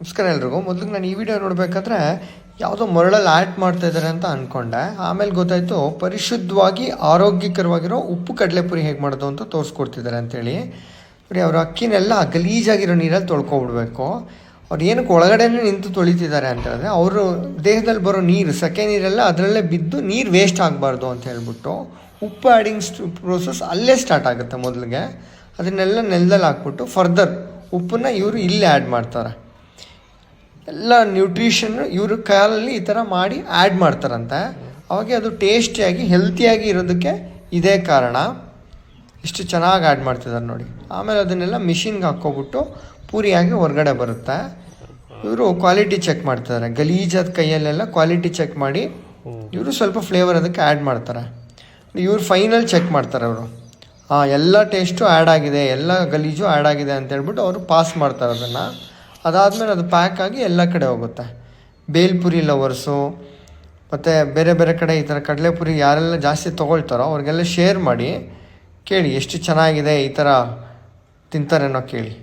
ನಮಸ್ಕಾರ ಎಲ್ರಿಗೂ. ಮೊದಲಿಗೆ ನಾನು ಈ ವಿಡಿಯೋ ನೋಡಬೇಕಾದ್ರೆ ಯಾವುದೋ ಮರಳಲ್ಲಿ ಆ್ಯಡ್ ಮಾಡ್ತಾ ಇದ್ದಾರೆ ಅಂತ ಅಂದ್ಕೊಂಡೆ ಆಮೇಲೆ ಗೊತ್ತಾಯಿತು ಪರಿಶುದ್ಧವಾಗಿ ಆರೋಗ್ಯಕರವಾಗಿರೋ ಉಪ್ಪು ಕಡಲೆಪುರಿ ಹೇಗೆ ಮಾಡೋದು ಅಂತ ತೋರಿಸ್ಕೊಡ್ತಿದ್ದಾರೆ ಅಂತೇಳಿ. ನೋಡಿ ಅವ್ರ ಅಕ್ಕಿನೆಲ್ಲ ಗಲೀಜಾಗಿರೋ ನೀರಲ್ಲಿ ತೊಳ್ಕೊಬಿಡ್ಬೇಕು. ಅವ್ರು ಏನಕ್ಕೆ ಒಳಗಡೆನೇ ನಿಂತು ತೊಳಿತಿದ್ದಾರೆ ಅಂತ ಹೇಳಿದ್ರೆ ಅವರು ದೇಹದಲ್ಲಿ ಬರೋ ನೀರು, ಸೆಕೆ ನೀರೆಲ್ಲ ಅದರಲ್ಲೇ ಬಿದ್ದು ನೀರು ವೇಸ್ಟ್ ಆಗಬಾರ್ದು ಅಂತ ಹೇಳ್ಬಿಟ್ಟು ಉಪ್ಪು ಆ್ಯಡಿಂಗ್ ಪ್ರೋಸೆಸ್ ಅಲ್ಲೇ ಸ್ಟಾರ್ಟ್ ಆಗುತ್ತೆ ಮೊದಲಿಗೆ. ಅದನ್ನೆಲ್ಲ ನೆಲದಲ್ಲಿ ಹಾಕ್ಬಿಟ್ಟು ಫರ್ದರ್ ಉಪ್ಪನ್ನ ಇವರು ಇಲ್ಲೇ ಆ್ಯಡ್ ಮಾಡ್ತಾರೆ. ಎಲ್ಲ ನ್ಯೂಟ್ರಿಷನ್ ಇವರು ಕಾಲಲ್ಲಿ ಈ ಥರ ಮಾಡಿ ಆ್ಯಡ್ ಮಾಡ್ತಾರಂತೆ. ಅವಾಗೆ ಅದು ಟೇಸ್ಟಿಯಾಗಿ ಹೆಲ್ತಿಯಾಗಿ ಇರೋದಕ್ಕೆ ಇದೇ ಕಾರಣ. ಇಷ್ಟು ಚೆನ್ನಾಗಿ ಆ್ಯಡ್ ಮಾಡ್ತಿದ್ದಾರೆ ನೋಡಿ. ಆಮೇಲೆ ಅದನ್ನೆಲ್ಲ ಮಿಷಿನ್ಗೆ ಹಾಕ್ಕೊಬಿಟ್ಟು ಪೂರಿಯಾಗಿ ಹೊರಗಡೆ ಬರುತ್ತೆ. ಇವರು ಕ್ವಾಲಿಟಿ ಚೆಕ್ ಮಾಡ್ತಿದ್ದಾರೆ ಗಲೀಜಾದ ಕೈಯಲ್ಲೆಲ್ಲ ಕ್ವಾಲಿಟಿ ಚೆಕ್ ಮಾಡಿ ಇವರು ಸ್ವಲ್ಪ ಫ್ಲೇವರ್ ಅದಕ್ಕೆ ಆ್ಯಡ್ ಮಾಡ್ತಾರೆ. ಇವರು ಫೈನಲ್ ಚೆಕ್ ಮಾಡ್ತಾರೆ ಅವರು. ಹಾಂ ಎಲ್ಲ ಟೇಸ್ಟು ಆ್ಯಡ್ ಆಗಿದೆ, ಎಲ್ಲ ಗಲೀಜು ಆ್ಯಡ್ ಆಗಿದೆ ಅಂತ ಹೇಳ್ಬಿಟ್ಟು ಅವರು ಪಾಸ್ ಮಾಡ್ತಾರೆ ಅದನ್ನು. ಅದಾದಮೇಲೆ ಅದು ಪ್ಯಾಕ್ ಆಗಿ ಎಲ್ಲ ಕಡೆ ಹೋಗುತ್ತೆ. ಬೇಲ್ಪುರಿ ಲವರ್ಸು, ಮತ್ತು ಬೇರೆ ಬೇರೆ ಕಡೆ ಈ ಥರ ಕಡಲೆಪುರಿ ಯಾರೆಲ್ಲ ಜಾಸ್ತಿ ತೊಗೊಳ್ತಾರೋ ಅವ್ರಿಗೆಲ್ಲ ಶೇರ್ ಮಾಡಿ ಕೇಳಿ, ಎಷ್ಟು ಚೆನ್ನಾಗಿದೆ ಈ ಥರ ತಿಂತಾರೇನೋ ಕೇಳಿ.